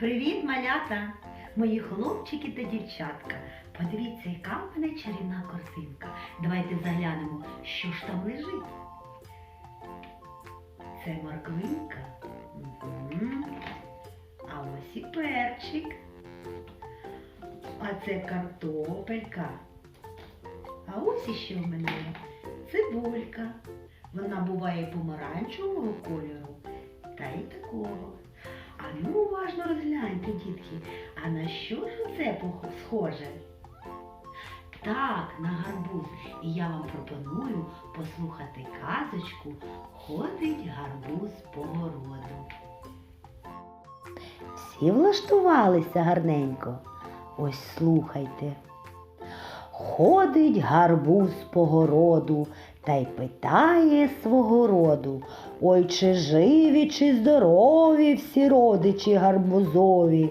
Привіт, малята! Мої хлопчики та дівчатка. Подивіться, яка в мене чарівна картинка. Давайте заглянемо, що ж там лежить. Це морквинка. А ось і перчик. А це картопелька. А ось іще в мене цибулька. Вона буває помаранчевого кольору та й такого. А ну уважно розгляньте, дітки, а на що ж це схоже? Так, на гарбуз. І я вам пропоную послухати казочку Ходить гарбуз по городу. Всі влаштувалися гарненько. Ось слухайте. Ходить гарбуз по городу та й питає свого роду. Ой, чи живі, чи здорові всі родичі гарбузові.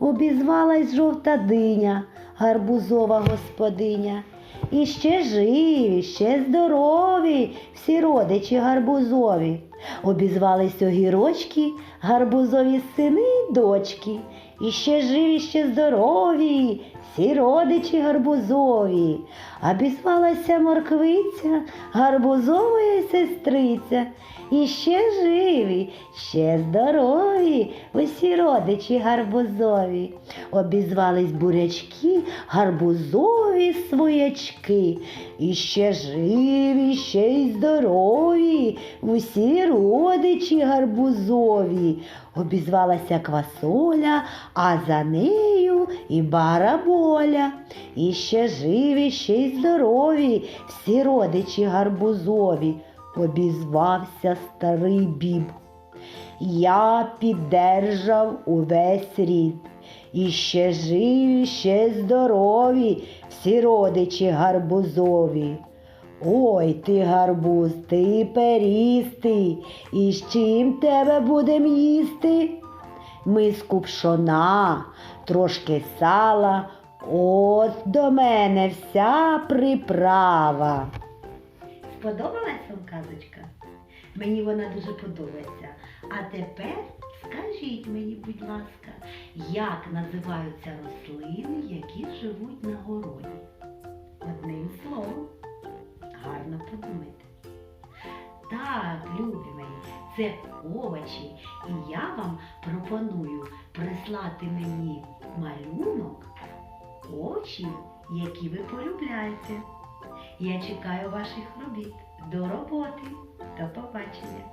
Обізвалась жовта диня, гарбузова господиня. І ще живі, ще здорові всі родичі гарбузові. Обізвались огірочки, гарбузові сини й дочки. І ще живі, ще здорові, всі родичі гарбузові. Обізвалася морквиця, гарбузової сестриця. І ще живі, ще здорові, усі родичі гарбузові. Обізвались бурячки, гарбузові своячки. І ще живі, ще й здорові, усі родичі гарбузові. Обізвалася квасоля, а за нею і бараболя. І ще живі, ще й здорові, всі родичі гарбузові. Обізвався старий біб. Я піддержав увесь рід. І ще живі, ще здорові, всі родичі гарбузові. Ой ти гарбуз, ти перістий, і з чим тебе будем їсти? Миску пшона, трошки сала, от до мене вся приправа. Сподобалась вам казочка? Мені вона дуже подобається. А тепер скажіть мені, будь ласка, як називаються рослини, які живуть на городі? Одним словом, гарно подумайте. Так, любі мої, це овочі, і я вам пропоную прислати мені малюнок учнів, які ви полюбляєте. Я чекаю ваших робіт. До роботи. До побачення!